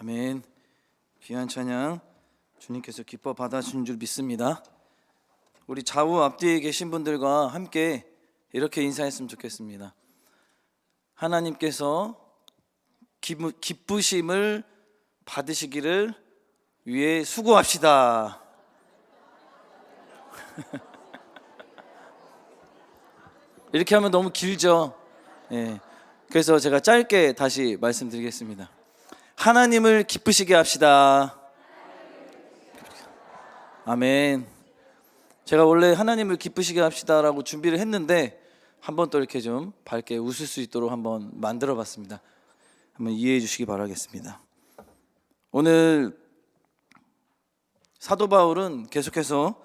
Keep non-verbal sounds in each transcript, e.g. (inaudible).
아멘. 귀한 찬양 주님께서 기뻐 받아주신 줄 믿습니다. 우리 좌우 앞뒤에 계신 분들과 함께 이렇게 인사했으면 좋겠습니다. 하나님께서 기쁘심을 받으시기를 위해 수고합시다. (laughs) 이렇게 하면 너무 길죠. 예. 그래서 제가 짧게 다시 말씀드리겠습니다. 하나님을 기쁘시게 합시다. 아멘. 제가 원래 하나님을 기쁘시게 합시다라고 준비를 했는데 한번 또 이렇게 좀 밝게 웃을 수 있도록 한번 만들어 봤습니다. 한번 이해해 주시기 바라겠습니다. 오늘 사도 바울은 계속해서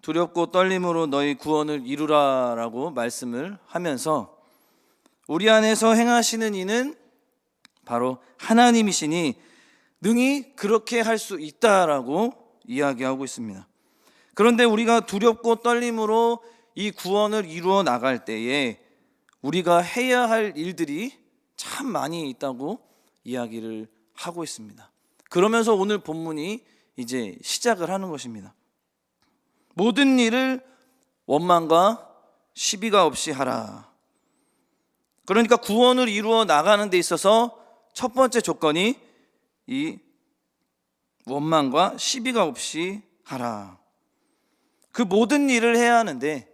두렵고 떨림으로 너희 구원을 이루라라고 말씀을 하면서 우리 안에서 행하시는 이는 바로 하나님이시니 능히 그렇게 할 수 있다라고 이야기하고 있습니다. 그런데 우리가 두렵고 떨림으로 이 구원을 이루어 나갈 때에 우리가 해야 할 일들이 참 많이 있다고 이야기를 하고 있습니다. 그러면서 오늘 본문이 이제 시작을 하는 것입니다. 모든 일을 원망과 시비가 없이 하라. 그러니까 구원을 이루어 나가는 데 있어서 첫 번째 조건이 이 원망과 시비가 없이 하라. 그 모든 일을 해야 하는데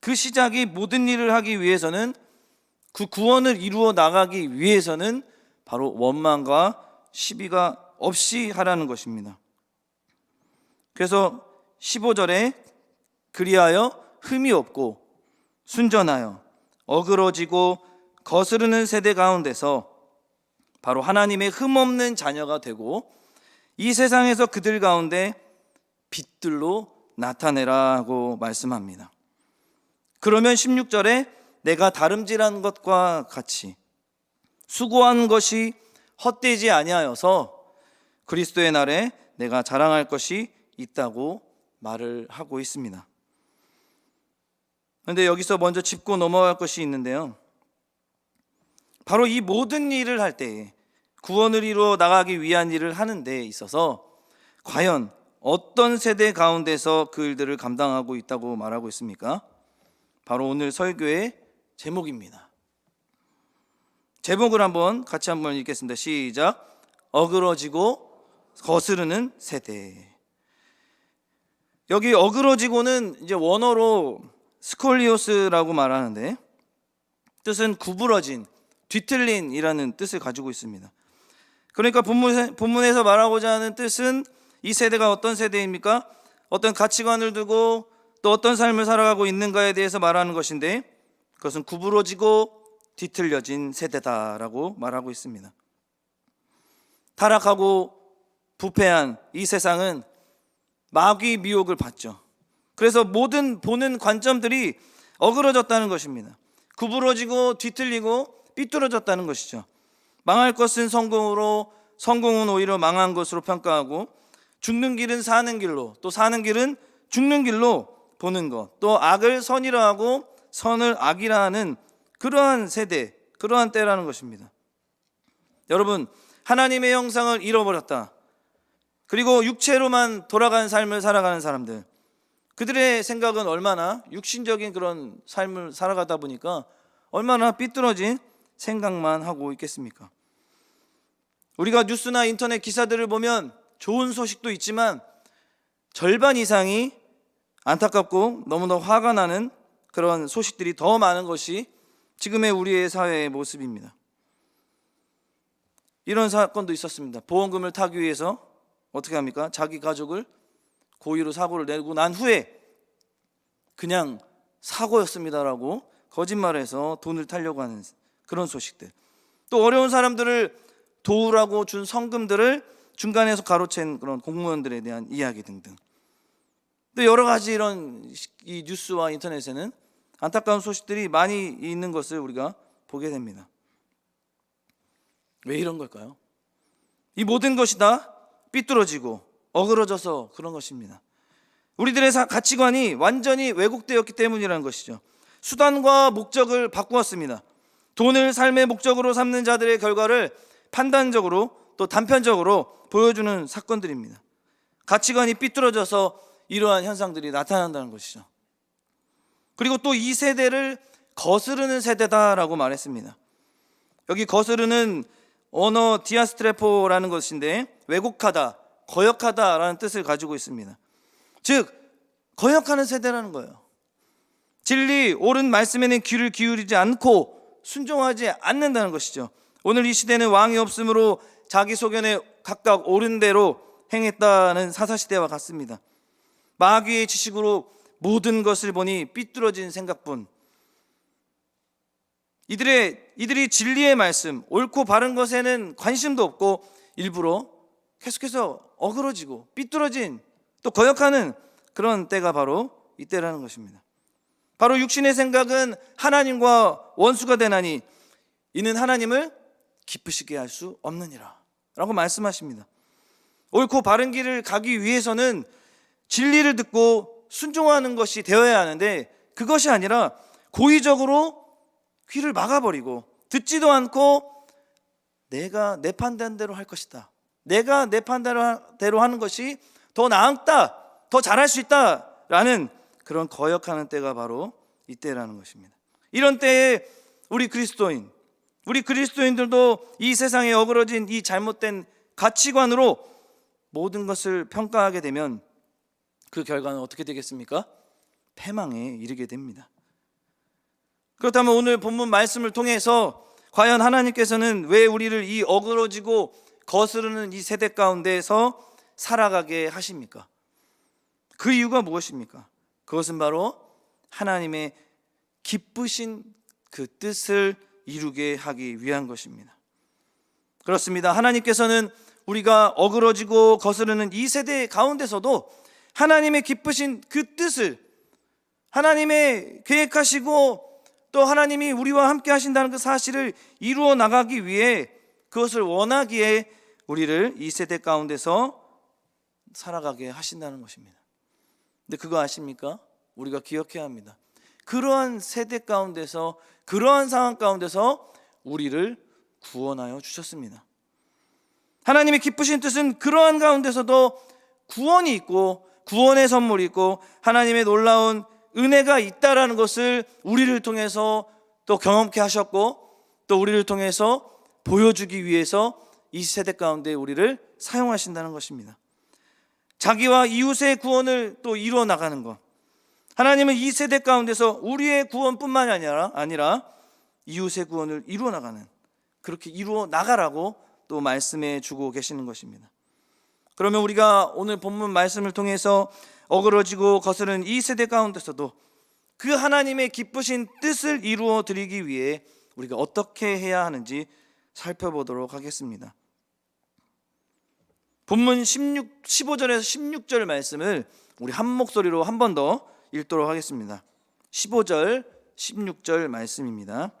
그 시작이 모든 일을 하기 위해서는 그 구원을 이루어 나가기 위해서는 바로 원망과 시비가 없이 하라는 것입니다. 그래서 15절에 그리하여 흠이 없고 순전하여 어그러지고 거스르는 세대 가운데서 바로 하나님의 흠 없는 자녀가 되고 이 세상에서 그들 가운데 빛들로 나타내라고 말씀합니다. 그러면 16절에 내가 다름질한 것과 같이 수고한 것이 헛되지 아니하여서 그리스도의 날에 내가 자랑할 것이 있다고 말을 하고 있습니다. 그런데 여기서 먼저 짚고 넘어갈 것이 있는데요. 바로 이 모든 일을 할 때에 구원을 이루어 나가기 위한 일을 하는 데 있어서 과연 어떤 세대 가운데서 그 일들을 감당하고 있다고 말하고 있습니까? 바로 오늘 설교의 제목입니다. 제목을 한번 같이 한번 읽겠습니다. 시작. 어그러지고 거스르는 세대. 여기 어그러지고는 이제 원어로 스콜리오스라고 말하는데 뜻은 구부러진, 뒤틀린이라는 뜻을 가지고 있습니다. 그러니까 본문, 본문 에서 말하고자 하는 뜻은 이 세대가 어떤 세대입니까? 어떤 가치관을 두고 또 어떤 삶을 살아가고 있는가에 대해서 말하는 것인데 그것은 구부러지고 뒤틀려진 세대다라고 말하고 있습니다. 타락하고 부패한 이 세상은 마귀 미혹을 받죠. 그래서 모든 보는 관점들이 어그러졌다는 것입니다. 구부러지고 뒤틀리고 삐뚤어졌다는 것이죠. 망할 것은 성공으로 성공은 오히려 망한 것으로 평가하고 죽는 길은 사는 길로 또 사는 길은 죽는 길로 보는 것. 또 악을 선이라 하고 선을 악이라 하는 그러한 세대, 그러한 때라는 것입니다. 여러분, 하나님의 형상을 잃어버렸다. 그리고 육체로만 돌아가는 삶을 살아가는 사람들. 그들의 생각은 얼마나 육신적인 그런 삶을 살아가다 보니까 얼마나 삐뚤어진 생각만 하고 있겠습니까? 우리가 뉴스나 인터넷 기사들을 보면 좋은 소식도 있지만 절반 이상이 안타깝고 너무나 화가 나는 그런 소식들이 더 많은 것이 지금의 우리의 사회의 모습입니다. 이런 사건도 있었습니다. 보험금을 타기 위해서 어떻게 합니까? 자기 가족을 고의로 사고를 내고 난 후에 그냥 사고였습니다라고 거짓말해서 돈을 타려고 하는 그런 소식들. 또 어려운 사람들을 도우라고 준 성금들을 중간에서 가로챈 그런 공무원들에 대한 이야기 등등. 또 여러 가지 이런 이 뉴스와 인터넷에는 안타까운 소식들이 많이 있는 것을 우리가 보게 됩니다. 왜 이런 걸까요? 이 모든 것이 다 삐뚤어지고 어그러져서 그런 것입니다. 우리들의 가치관이 완전히 왜곡되었기 때문이라는 것이죠. 수단과 목적을 바꾸었습니다. 돈을 삶의 목적으로 삼는 자들의 결과를 판단적으로 또 단편적으로 보여주는 사건들입니다. 가치관이 삐뚤어져서 이러한 현상들이 나타난다는 것이죠. 그리고 또 이 세대를 거스르는 세대다라고 말했습니다. 여기 거스르는 언어 디아스트레포라는 것인데 왜곡하다, 거역하다라는 뜻을 가지고 있습니다. 즉 거역하는 세대라는 거예요. 진리 옳은 말씀에는 귀를 기울이지 않고 순종하지 않는다는 것이죠. 오늘 이 시대는 왕이 없으므로 자기 소견에 각각 옳은 대로 행했다는 사사 시대와 같습니다. 마귀의 지식으로 모든 것을 보니 삐뚤어진 생각뿐. 이들의 이들이 진리의 말씀, 옳고 바른 것에는 관심도 없고 일부러 계속해서 어그러지고 삐뚤어진 또 거역하는 그런 때가 바로 이때라는 것입니다. 바로 육신의 생각은 하나님과 원수가 되나니 이는 하나님을 기쁘시게 할 수 없느니라. 라고 말씀하십니다. 옳고 바른 길을 가기 위해서는 진리를 듣고 순종하는 것이 되어야 하는데 그것이 아니라 고의적으로 귀를 막아버리고 듣지도 않고 내가 내 판단대로 할 것이다. 내가 내 판단대로 하는 것이 더 나았다. 더 잘할 수 있다 라는 그런 거역하는 때가 바로 이때라는 것입니다. 이런 때에 우리 그리스도인, 우리 그리스도인들도 이 세상에 어그러진 이 잘못된 가치관으로 모든 것을 평가하게 되면 그 결과는 어떻게 되겠습니까? 패망에 이르게 됩니다. 그렇다면 오늘 본문 말씀을 통해서 과연 하나님께서는 왜 우리를 이 어그러지고 거스르는 이 세대 가운데서 살아가게 하십니까? 그 이유가 무엇입니까? 그것은 바로 하나님의 기쁘신 그 뜻을 이루게 하기 위한 것입니다. 그렇습니다. 하나님께서는 우리가 어그러지고 거스르는 이 세대 가운데서도 하나님의 기쁘신 그 뜻을 하나님의 계획하시고 또 하나님이 우리와 함께 하신다는 그 사실을 이루어 나가기 위해 그것을 원하기에 우리를 이 세대 가운데서 살아가게 하신다는 것입니다. 근데 그거 아십니까? 우리가 기억해야 합니다. 그러한 세대 가운데서 그러한 상황 가운데서 우리를 구원하여 주셨습니다. 하나님의 기쁘신 뜻은 그러한 가운데서도 구원이 있고 구원의 선물이 있고 하나님의 놀라운 은혜가 있다라는 것을 우리를 통해서 또 경험케 하셨고 또 우리를 통해서 보여주기 위해서 이 세대 가운데 우리를 사용하신다는 것입니다. 자기와 이웃의 구원을 또 이루어 나가는 것. 하나님은 이 세대 가운데서 우리의 구원뿐만이 아니라 아니라 이웃의 구원을 이루어 나가는 그렇게 이루어 나가라고 또 말씀해 주고 계시는 것입니다. 그러면 우리가 오늘 본문 말씀을 통해서 어그러지고 거스른 이 세대 가운데서도 그 하나님의 기쁘신 뜻을 이루어 드리기 위해 우리가 어떻게 해야 하는지 살펴보도록 하겠습니다. 본문 16, 15절에서 16절 말씀을 우리 한 목소리로 한 번 더 읽도록 하겠습니다. 15절, 16절 말씀입니다.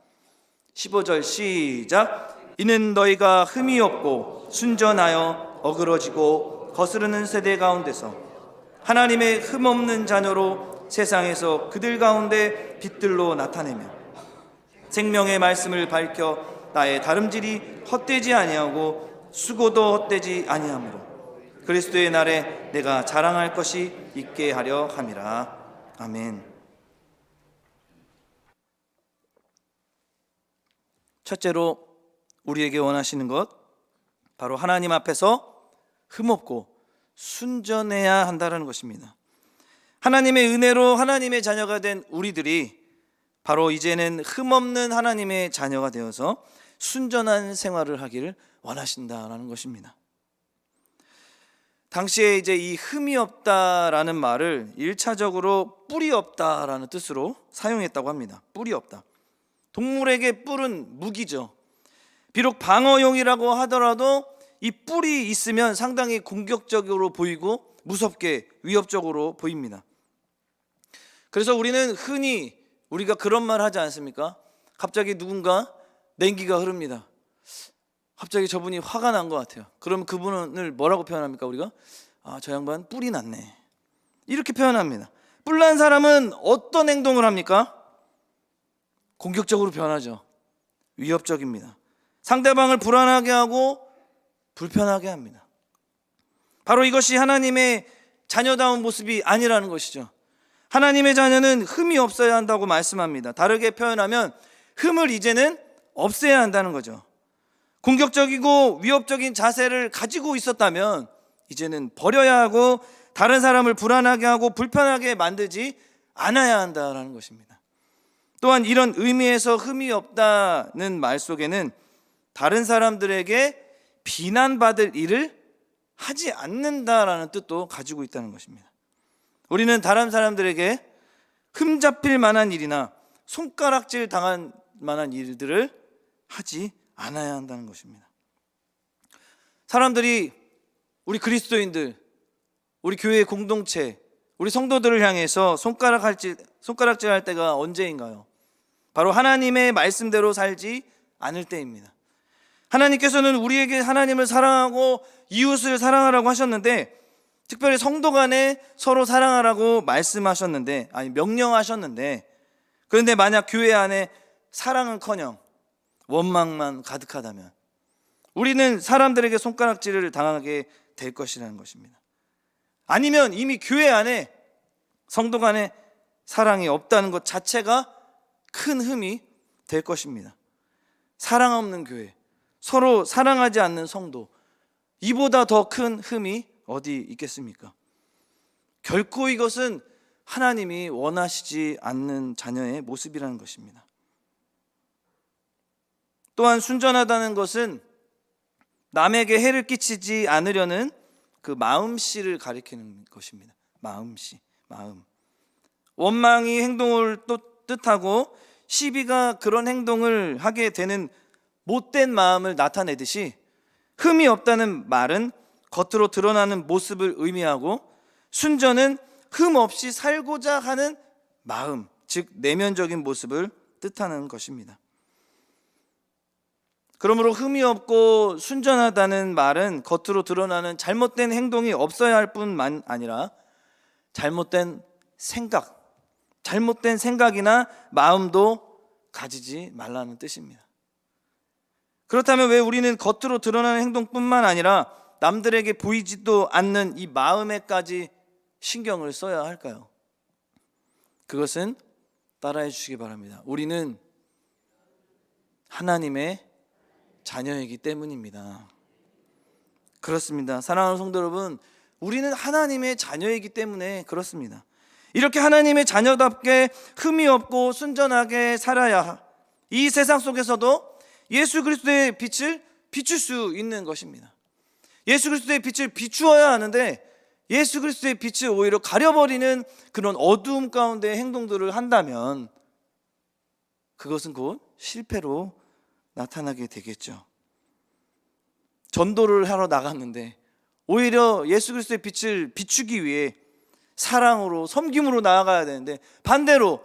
15절 시작. 이는 너희가 흠이 없고 순전하여 어그러지고 거스르는 세대 가운데서 하나님의 흠 없는 자녀로 세상에서 그들 가운데 빛들로 나타내며 생명의 말씀을 밝혀 나의 다름질이 헛되지 아니하고 수고도 헛되지 아니하므로 그리스도의 날에 내가 자랑할 것이 있게 하려 함이라. 아멘. 첫째로 우리에게 원하시는 것 바로 하나님 앞에서 흠없고 순전해야 한다는 것입니다. 하나님의 은혜로 하나님의 자녀가 된 우리들이 바로 이제는 흠없는 하나님의 자녀가 되어서 순전한 생활을 하기를 원하신다라는 것입니다. 당시에 이제 이 흠이 없다라는 말을 일차적으로 뿔이 없다라는 뜻으로 사용했다고 합니다. 뿔이 없다. 동물에게 뿔은 무기죠. 비록 방어용이라고 하더라도 이 뿔이 있으면 상당히 공격적으로 보이고 무섭게 위협적으로 보입니다. 그래서 우리는 흔히 우리가 그런 말 하지 않습니까? 갑자기 누군가 냉기가 흐릅니다. 갑자기 저분이 화가 난 것 같아요. 그럼 그분을 뭐라고 표현합니까? 우리가 아, 저 양반 뿔이 났네. 이렇게 표현합니다. 뿔 난 사람은 어떤 행동을 합니까? 공격적으로 변하죠. 위협적입니다. 상대방을 불안하게 하고 불편하게 합니다. 바로 이것이 하나님의 자녀다운 모습이 아니라는 것이죠. 하나님의 자녀는 흠이 없어야 한다고 말씀합니다. 다르게 표현하면 흠을 이제는 없애야 한다는 거죠. 공격적이고 위협적인 자세를 가지고 있었다면 이제는 버려야 하고 다른 사람을 불안하게 하고 불편하게 만들지 않아야 한다라는 것입니다. 또한 이런 의미에서 흠이 없다는 말 속에는 다른 사람들에게 비난받을 일을 하지 않는다라는 뜻도 가지고 있다는 것입니다. 우리는 다른 사람들에게 흠 잡힐 만한 일이나 손가락질 당한 만한 일들을 하지 않아야 한다는 것입니다. 사람들이 우리 그리스도인들, 우리 교회 공동체, 우리 성도들을 향해서 손가락 할지 손가락질 할 때가 언제인가요? 바로 하나님의 말씀대로 살지 않을 때입니다. 하나님께서는 우리에게 하나님을 사랑하고 이웃을 사랑하라고 하셨는데 특별히 성도 간에 서로 사랑하라고 말씀하셨는데 아니 명령하셨는데 그런데 만약 교회 안에 사랑은커녕 원망만 가득하다면 우리는 사람들에게 손가락질을 당하게 될 것이라는 것입니다. 아니면 이미 교회 안에 성도 간에 사랑이 없다는 것 자체가 큰 흠이 될 것입니다. 사랑 없는 교회, 서로 사랑하지 않는 성도, 이보다 더 큰 흠이 어디 있겠습니까? 결코 이것은 하나님이 원하시지 않는 자녀의 모습이라는 것입니다. 또한 순전하다는 것은 남에게 해를 끼치지 않으려는 그 마음씨를 가리키는 것입니다. 마음씨, 마음. 원망이 행동을 또 뜻하고 시비가 그런 행동을 하게 되는 못된 마음을 나타내듯이 흠이 없다는 말은 겉으로 드러나는 모습을 의미하고 순전은 흠 없이 살고자 하는 마음, 즉 내면적인 모습을 뜻하는 것입니다. 그러므로 흠이 없고 순전하다는 말은 겉으로 드러나는 잘못된 행동이 없어야 할 뿐만 아니라 잘못된 생각, 잘못된 생각이나 마음도 가지지 말라는 뜻입니다. 그렇다면 왜 우리는 겉으로 드러나는 행동뿐만 아니라 남들에게 보이지도 않는 이 마음에까지 신경을 써야 할까요? 그것은 따라해 주시기 바랍니다. 우리는 하나님의 자녀이기 때문입니다. 그렇습니다. 사랑하는 성도 여러분, 우리는 하나님의 자녀이기 때문에 그렇습니다. 이렇게 하나님의 자녀답게 흠이 없고 순전하게 살아야 이 세상 속에서도 예수 그리스도의 빛을 비출 수 있는 것입니다. 예수 그리스도의 빛을 비추어야 하는데 예수 그리스도의 빛을 오히려 가려버리는 그런 어두움 가운데 행동들을 한다면 그것은 곧 실패로 나타나게 되겠죠. 전도를 하러 나갔는데 오히려 예수 그리스도의 빛을 비추기 위해 사랑으로 섬김으로 나아가야 되는데 반대로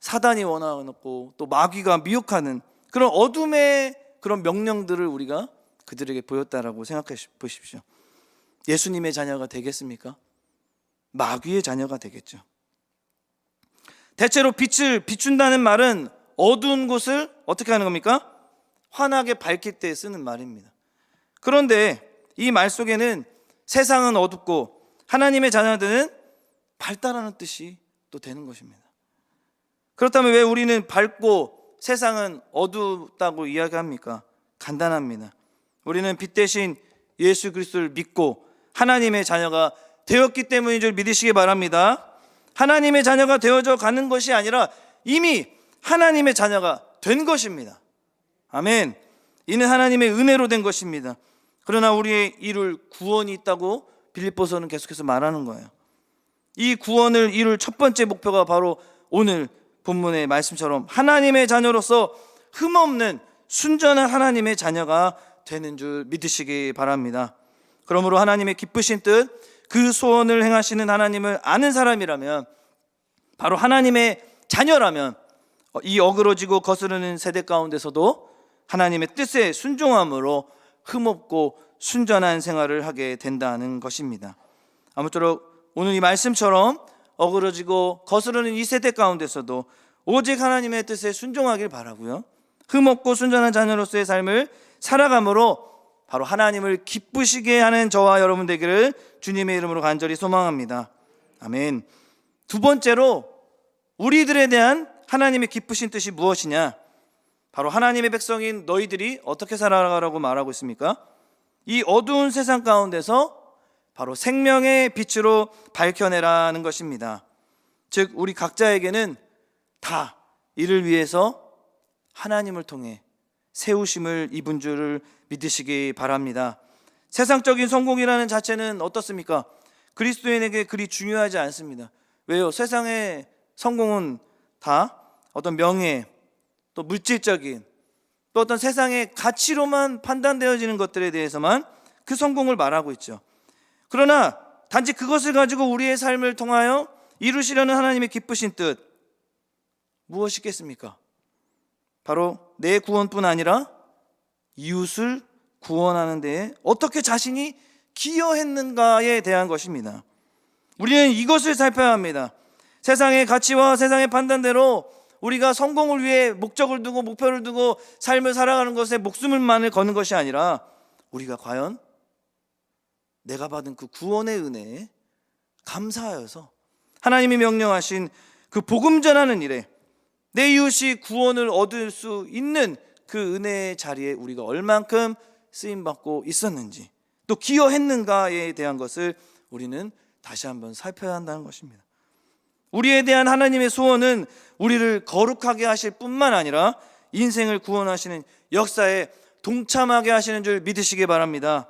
사단이 원하고 또 마귀가 미혹하는 그런 어둠의 그런 명령들을 우리가 그들에게 보였다라고 생각해 보십시오. 예수님의 자녀가 되겠습니까? 마귀의 자녀가 되겠죠. 대체로 빛을 비춘다는 말은 어두운 곳을 어떻게 하는 겁니까? 환하게 밝힐 때 쓰는 말입니다. 그런데 이 말 속에는 세상은 어둡고 하나님의 자녀들은 밝다라는 뜻이 또 되는 것입니다. 그렇다면 왜 우리는 밝고 세상은 어둡다고 이야기합니까? 간단합니다. 우리는 빛 대신 예수 그리스도를 믿고 하나님의 자녀가 되었기 때문인 줄 믿으시기 바랍니다. 하나님의 자녀가 되어져 가는 것이 아니라 이미 하나님의 자녀가 된 것입니다. 아멘. 이는 하나님의 은혜로 된 것입니다. 그러나 우리의 이룰 구원이 있다고 빌립보서는 계속해서 말하는 거예요. 이 구원을 이룰 첫 번째 목표가 바로 오늘 본문의 말씀처럼 하나님의 자녀로서 흠없는 순전한 하나님의 자녀가 되는 줄 믿으시기 바랍니다. 그러므로 하나님의 기쁘신 뜻, 그 소원을 행하시는 하나님을 아는 사람이라면 바로 하나님의 자녀라면 이 어그러지고 거스르는 세대 가운데서도 하나님의 뜻에 순종함으로 흠없고 순전한 생활을 하게 된다는 것입니다. 아무쪼록 오늘 이 말씀처럼 어그러지고 거스르는 이 세대 가운데서도 오직 하나님의 뜻에 순종하길 바라고요. 흠없고 순전한 자녀로서의 삶을 살아감으로 바로 하나님을 기쁘시게 하는 저와 여러분 되기를 주님의 이름으로 간절히 소망합니다. 아멘. 두 번째로 우리들에 대한 하나님의 기쁘신 뜻이 무엇이냐? 바로 하나님의 백성인 너희들이 어떻게 살아가라고 말하고 있습니까? 이 어두운 세상 가운데서 바로 생명의 빛으로 밝혀내라는 것입니다. 즉 우리 각자에게는 다 이를 위해서 하나님을 통해 세우심을 입은 줄을 믿으시기 바랍니다. 세상적인 성공이라는 자체는 어떻습니까? 그리스도인에게 그리 중요하지 않습니다. 왜요? 세상의 성공은 다 어떤 명예, 또 물질적인, 또 어떤 세상의 가치로만 판단되어지는 것들에 대해서만 그 성공을 말하고 있죠. 그러나 단지 그것을 가지고 우리의 삶을 통하여 이루시려는 하나님의 기쁘신 뜻 무엇이겠습니까? 바로 내 구원뿐 아니라 이웃을 구원하는 데에 어떻게 자신이 기여했는가에 대한 것입니다. 우리는 이것을 살펴야 합니다. 세상의 가치와 세상의 판단대로 우리가 성공을 위해 목적을 두고 목표를 두고 삶을 살아가는 것에 목숨을만을 거는 것이 아니라 우리가 과연 내가 받은 그 구원의 은혜에 감사하여서 하나님이 명령하신 그 복음 전하는 일에 내 이웃이 구원을 얻을 수 있는 그 은혜의 자리에 우리가 얼만큼 쓰임 받고 있었는지 또 기여했는가에 대한 것을 우리는 다시 한번 살펴야 한다는 것입니다. 우리에 대한 하나님의 소원은 우리를 거룩하게 하실 뿐만 아니라 인생을 구원하시는 역사에 동참하게 하시는 줄 믿으시기 바랍니다.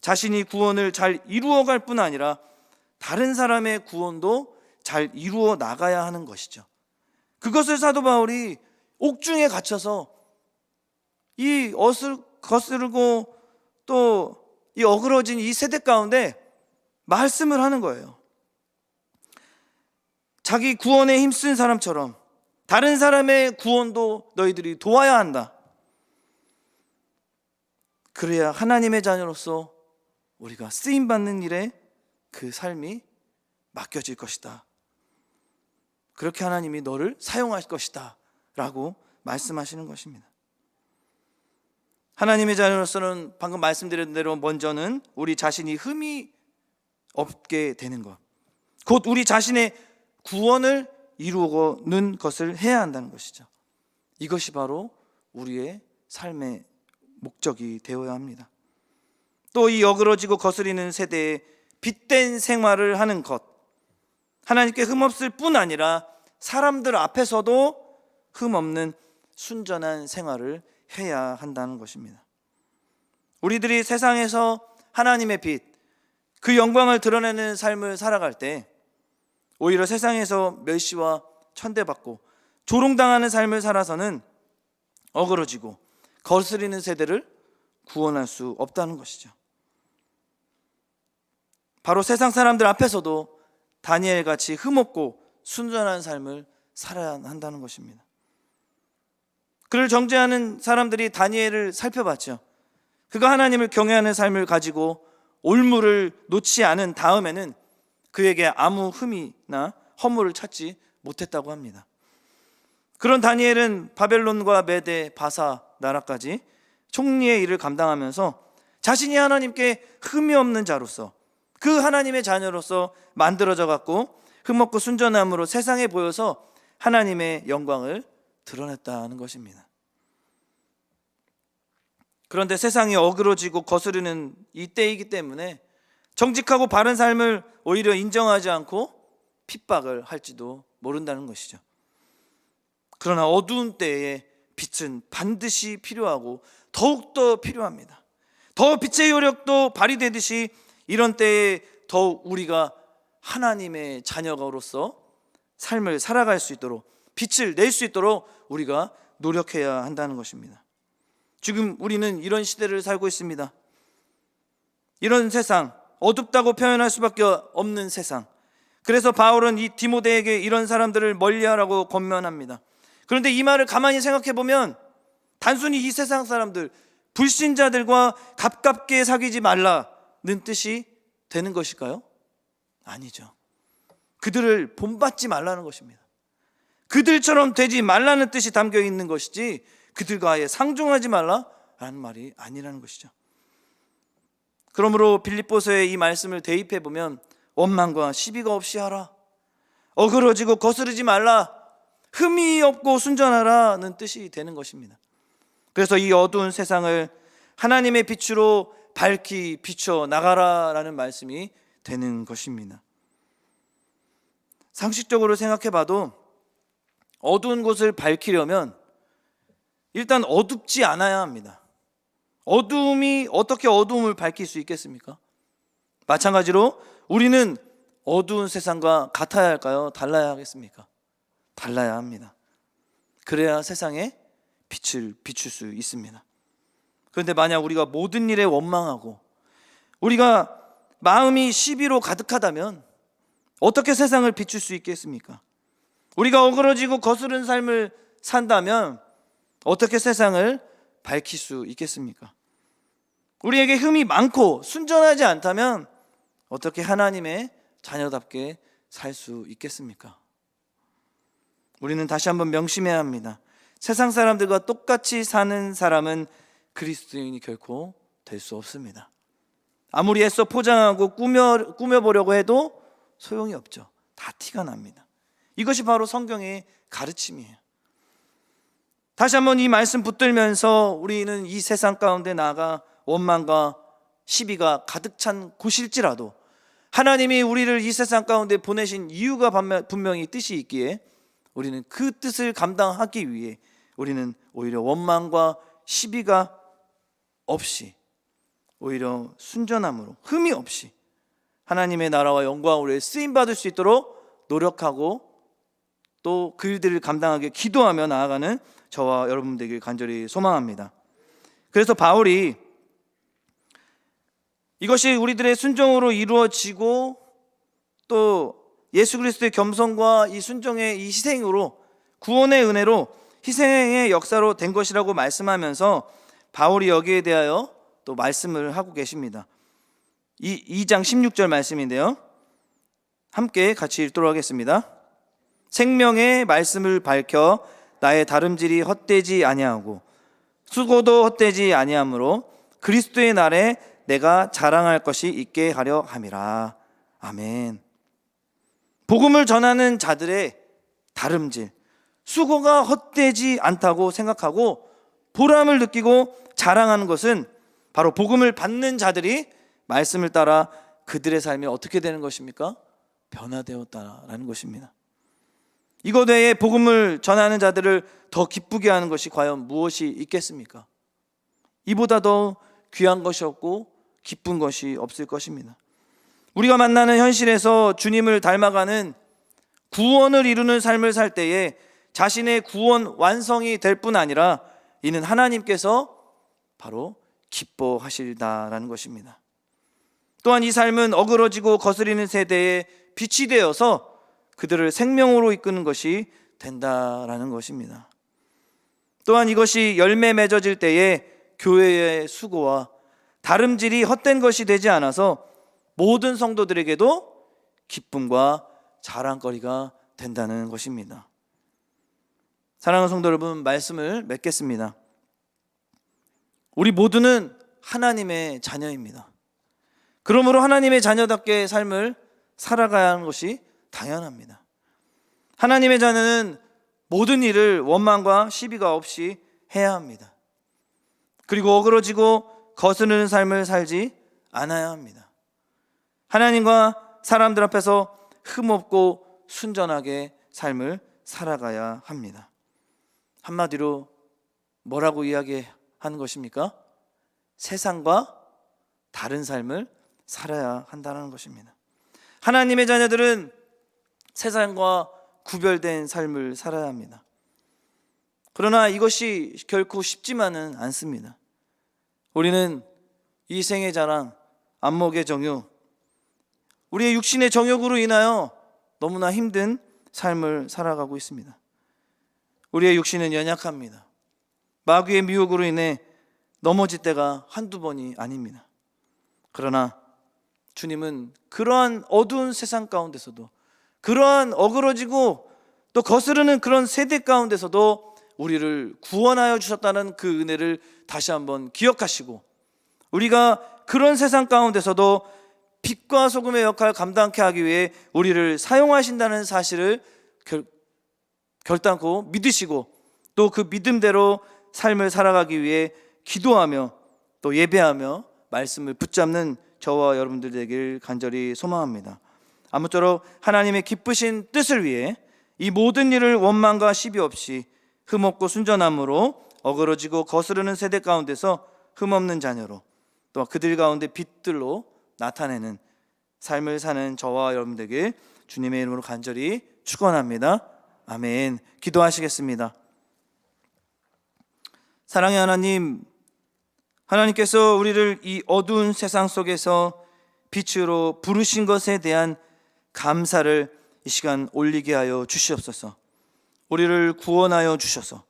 자신이 구원을 잘 이루어 갈 뿐 아니라 다른 사람의 구원도 잘 이루어 나가야 하는 것이죠. 그것을 사도 바울이 옥중에 갇혀서 이 어슬 거스르고 또 이 어그러진 이 세대 가운데 말씀을 하는 거예요. 자기 구원에 힘쓴 사람처럼 다른 사람의 구원도 너희들이 도와야 한다. 그래야 하나님의 자녀로서 우리가 쓰임 받는 일에 그 삶이 맡겨질 것이다. 그렇게 하나님이 너를 사용할 것이다. 라고 말씀하시는 것입니다. 하나님의 자녀로서는 방금 말씀드린 대로 먼저는 우리 자신이 흠이 없게 되는 것. 곧 우리 자신의 구원을 이루고는 것을 해야 한다는 것이죠. 이것이 바로 우리의 삶의 목적이 되어야 합니다. 또 이 어그러지고 거스리는 세대에 빛된 생활을 하는 것. 하나님께 흠없을 뿐 아니라 사람들 앞에서도 흠없는 순전한 생활을 해야 한다는 것입니다. 우리들이 세상에서 하나님의 빛, 그 영광을 드러내는 삶을 살아갈 때 오히려 세상에서 멸시와 천대받고 조롱당하는 삶을 살아서는 어그러지고 거스리는 세대를 구원할 수 없다는 것이죠. 바로 세상 사람들 앞에서도 다니엘 같이 흠없고 순전한 삶을 살아야 한다는 것입니다. 그를 정죄하는 사람들이 다니엘을 살펴봤죠. 그가 하나님을 경외하는 삶을 가지고 올무를 놓지 않은 다음에는 그에게 아무 흠이나 허물을 찾지 못했다고 합니다. 그런 다니엘은 바벨론과 메데, 바사 나라까지 총리의 일을 감당하면서 자신이 하나님께 흠이 없는 자로서 그 하나님의 자녀로서 만들어져 갖고 흠없고 순전함으로 세상에 보여서 하나님의 영광을 드러냈다는 것입니다. 그런데 세상이 어그러지고 거스르는 이때이기 때문에 정직하고 바른 삶을 오히려 인정하지 않고 핍박을 할지도 모른다는 것이죠. 그러나 어두운 때에 빛은 반드시 필요하고 더욱더 필요합니다. 더 빛의 효력도 발휘되듯이 이런 때에 더욱 우리가 하나님의 자녀로서 삶을 살아갈 수 있도록 빛을 낼 수 있도록 우리가 노력해야 한다는 것입니다. 지금 우리는 이런 시대를 살고 있습니다. 이런 세상, 어둡다고 표현할 수밖에 없는 세상. 그래서 바울은 이 디모데에게 이런 사람들을 멀리하라고 권면합니다. 그런데 이 말을 가만히 생각해 보면 단순히 이 세상 사람들, 불신자들과 가깝게 사귀지 말라는 뜻이 되는 것일까요? 아니죠. 그들을 본받지 말라는 것입니다. 그들처럼 되지 말라는 뜻이 담겨 있는 것이지 그들과 아예 상종하지 말라라는 말이 아니라는 것이죠. 그러므로 빌립보서의 이 말씀을 대입해 보면 원망과 시비가 없이 하라. 어그러지고 거스르지 말라. 흠이 없고 순전하라는 뜻이 되는 것입니다. 그래서 이 어두운 세상을 하나님의 빛으로 밝히 비춰 나가라라는 말씀이 되는 것입니다. 상식적으로 생각해 봐도 어두운 곳을 밝히려면 일단 어둡지 않아야 합니다. 어두움이 어떻게 어두움을 밝힐 수 있겠습니까? 마찬가지로 우리는 어두운 세상과 같아야 할까요? 달라야 하겠습니까? 달라야 합니다. 그래야 세상에 빛을 비출 수 있습니다. 그런데 만약 우리가 모든 일에 원망하고 우리가 마음이 시비로 가득하다면 어떻게 세상을 비출 수 있겠습니까? 우리가 어그러지고 거스른 삶을 산다면 어떻게 세상을 밝힐 수 있겠습니까? 우리에게 흠이 많고 순전하지 않다면 어떻게 하나님의 자녀답게 살 수 있겠습니까? 우리는 다시 한번 명심해야 합니다. 세상 사람들과 똑같이 사는 사람은 그리스도인이 결코 될 수 없습니다. 아무리 애써 포장하고 꾸며 꾸며보려고 해도 소용이 없죠. 다 티가 납니다. 이것이 바로 성경의 가르침이에요. 다시 한번 이 말씀 붙들면서 우리는 이 세상 가운데 나가 원망과 시비가 가득 찬 곳일지라도 하나님이 우리를 이 세상 가운데 보내신 이유가 분명히 뜻이 있기에 우리는 그 뜻을 감당하기 위해 우리는 오히려 원망과 시비가 없이 오히려 순전함으로 흠이 없이 하나님의 나라와 영광을 쓰임 받을 수 있도록 노력하고 또 그 일들을 감당하게 기도하며 나아가는 저와 여러분 되길 간절히 소망합니다. 그래서 바울이 이것이 우리들의 순종으로 이루어지고 또 예수 그리스도의 겸손과 이 순종의 이 희생으로 구원의 은혜로 희생의 역사로 된 것이라고 말씀하면서 바울이 여기에 대하여 또 말씀을 하고 계십니다. 이 2장 16절 말씀인데요. 함께 같이 읽도록 하겠습니다. 생명의 말씀을 밝혀 나의 다름질이 헛되지 아니하고 수고도 헛되지 아니하므로 그리스도의 날에 내가 자랑할 것이 있게 하려 함이라. 아멘. 복음을 전하는 자들의 다름질, 수고가 헛되지 않다고 생각하고 보람을 느끼고 자랑하는 것은 바로 복음을 받는 자들이 말씀을 따라 그들의 삶이 어떻게 되는 것입니까? 변화되었다라는 것입니다. 이것 외에 복음을 전하는 자들을 더 기쁘게 하는 것이 과연 무엇이 있겠습니까? 이보다 더 귀한 것이 없고 기쁜 것이 없을 것입니다. 우리가 만나는 현실에서 주님을 닮아가는 구원을 이루는 삶을 살 때에 자신의 구원 완성이 될 뿐 아니라 이는 하나님께서 바로 기뻐하실다라는 것입니다. 또한 이 삶은 어그러지고 거스리는 세대에 빛이 되어서 그들을 생명으로 이끄는 것이 된다라는 것입니다. 또한 이것이 열매 맺어질 때에 교회의 수고와 다름질이 헛된 것이 되지 않아서 모든 성도들에게도 기쁨과 자랑거리가 된다는 것입니다. 사랑하는 성도 여러분, 말씀을 맺겠습니다. 우리 모두는 하나님의 자녀입니다. 그러므로 하나님의 자녀답게 삶을 살아가야 하는 것이 당연합니다. 하나님의 자녀는 모든 일을 원망과 시비가 없이 해야 합니다. 그리고 어그러지고 거스르는 삶을 살지 않아야 합니다. 하나님과 사람들 앞에서 흠없고 순전하게 삶을 살아가야 합니다. 한마디로 뭐라고 이야기하는 것입니까? 세상과 다른 삶을 살아야 한다는 것입니다. 하나님의 자녀들은 세상과 구별된 삶을 살아야 합니다. 그러나 이것이 결코 쉽지만은 않습니다. 우리는 이 생의 자랑, 안목의 정욕, 우리의 육신의 정욕으로 인하여 너무나 힘든 삶을 살아가고 있습니다. 우리의 육신은 연약합니다. 마귀의 미혹으로 인해 넘어질 때가 한두 번이 아닙니다. 그러나 주님은 그러한 어두운 세상 가운데서도 그러한 어그러지고 또 거스르는 그런 세대 가운데서도 우리를 구원하여 주셨다는 그 은혜를 다시 한번 기억하시고 우리가 그런 세상 가운데서도 빛과 소금의 역할을 감당케 하기 위해 우리를 사용하신다는 사실을 결, 결단코 믿으시고 또 그 믿음대로 삶을 살아가기 위해 기도하며 또 예배하며 말씀을 붙잡는 저와 여러분들 되길 간절히 소망합니다. 아무쪼록 하나님의 기쁘신 뜻을 위해 이 모든 일을 원망과 시비 없이 흠없고 순전함으로 어그러지고 거스르는 세대 가운데서 흠없는 자녀로 또 그들 가운데 빛들로 나타내는 삶을 사는 저와 여러분들에게 주님의 이름으로 간절히 축원합니다. 아멘. 기도하시겠습니다. 사랑의 하나님, 하나님께서 우리를 이 어두운 세상 속에서 빛으로 부르신 것에 대한 감사를 이 시간 올리게 하여 주시옵소서. 우리를 구원하여 주셔서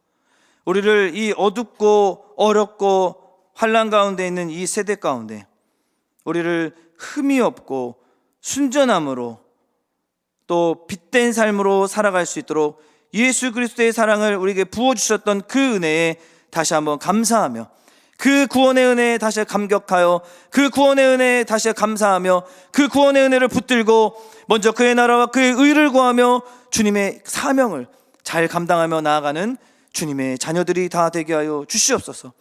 우리를 이 어둡고 어렵고 환란 가운데 있는 이 세대 가운데 우리를 흠이 없고 순전함으로 또 빛된 삶으로 살아갈 수 있도록 예수 그리스도의 사랑을 우리에게 부어 주셨던 그 은혜에 다시 한번 감사하며 그 구원의 은혜에 다시 감격하여 그 구원의 은혜에 다시 감사하며 그 구원의 은혜를 붙들고 먼저 그의 나라와 그의 의를 구하며 주님의 사명을 잘 감당하며 나아가는 주님의 자녀들이 다 되게 하여 주시옵소서.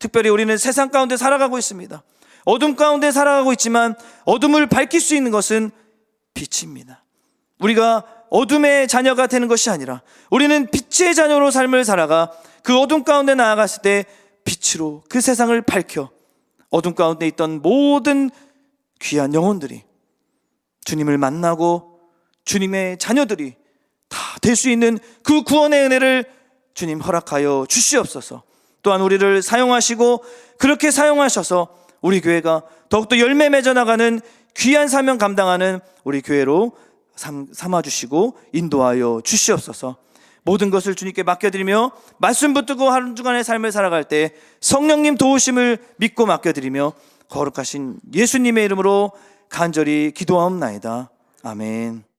특별히 우리는 세상 가운데 살아가고 있습니다. 어둠 가운데 살아가고 있지만 어둠을 밝힐 수 있는 것은 빛입니다. 우리가 어둠의 자녀가 되는 것이 아니라 우리는 빛의 자녀로 삶을 살아가 그 어둠 가운데 나아갔을 때 빛으로 그 세상을 밝혀 어둠 가운데 있던 모든 귀한 영혼들이 주님을 만나고 주님의 자녀들이 다 될 수 있는 그 구원의 은혜를 주님 허락하여 주시옵소서. 또한 우리를 사용하시고 그렇게 사용하셔서 우리 교회가 더욱더 열매 맺어 나가는 귀한 사명 감당하는 우리 교회로 삼, 삼아 주시고 인도하여 주시옵소서. 모든 것을 주님께 맡겨드리며 말씀 붙들고 하루 주간의 삶을 살아갈 때 성령님 도우심을 믿고 맡겨드리며 거룩하신 예수님의 이름으로 간절히 기도하옵나이다. 아멘.